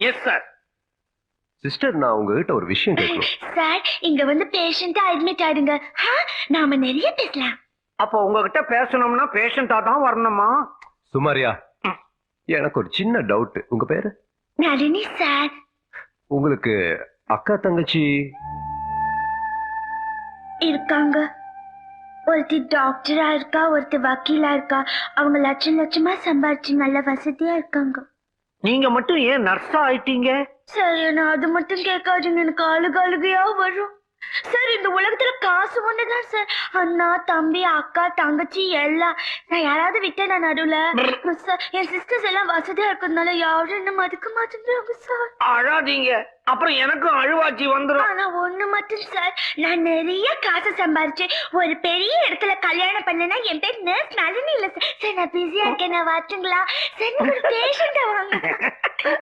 Yes sir sister நான் உங்ககிட்ட ஒரு விஷயம் கேட்கணும். சார் இங்க வந்து பேஷண்டா அட்மிட் ஆயிடுங்க. நாம நிறைய பேசலாம். அப்போ உங்ககிட்ட பேசணும்னா பேஷண்டா தான் வரணுமா? சுமாரியா எனக்கு ஒரு சின்ன டவுட் உங்க பேரு? நளினி சார் உங்களுக்கு அக்கா தங்கச்சி? இருக்காங்க. ஒருத்தி டாக்டரா இருக்கா ஒருத்தி வக்கீலா இருக்கா. அவங்க லட்சம் லட்சமா சம்பாரிச்சு நல்ல வசதியா இருக்காங்க. நீங்க மட்டும் ஏன் நர்ஸா ஆயிட்டீங்க? சார் என்ன அது மட்டும் கேட்காதுங்க. எனக்கு அழுக அழுகையா வரும். சார் இந்த உலகத்துல காசு ஒண்ணுதான் சார். அண்ணா தம்பி அக்கா தங்கச்சி எல்லாம். நான் யாராவது விட்டேன் நான் நடுவுல. சார் என் சிஸ்டர்ஸ் எல்லாம் வசதியா இருக்கிறதுனால யாரும் என்ன மதிக்க மாட்டேங்கிறாங்க சார். அழாதீங்க. அப்புறம் எனக்கும் அழுவாச்சி வந்துரும். ஆனா ஒண்ணு மட்டும் சார். நான் நிறைய காசு சம்பாரிச்சு ஒரு பெரிய இடத்துல கல்யாணம் பண்ணேன்னா என் பேர் நர்ஸ் நளினி இல்ல சார். சார் நான் பிஸியா இருக்கேன். நான் வரட்டுங்களா? சார் ஒரு பேஷண்ட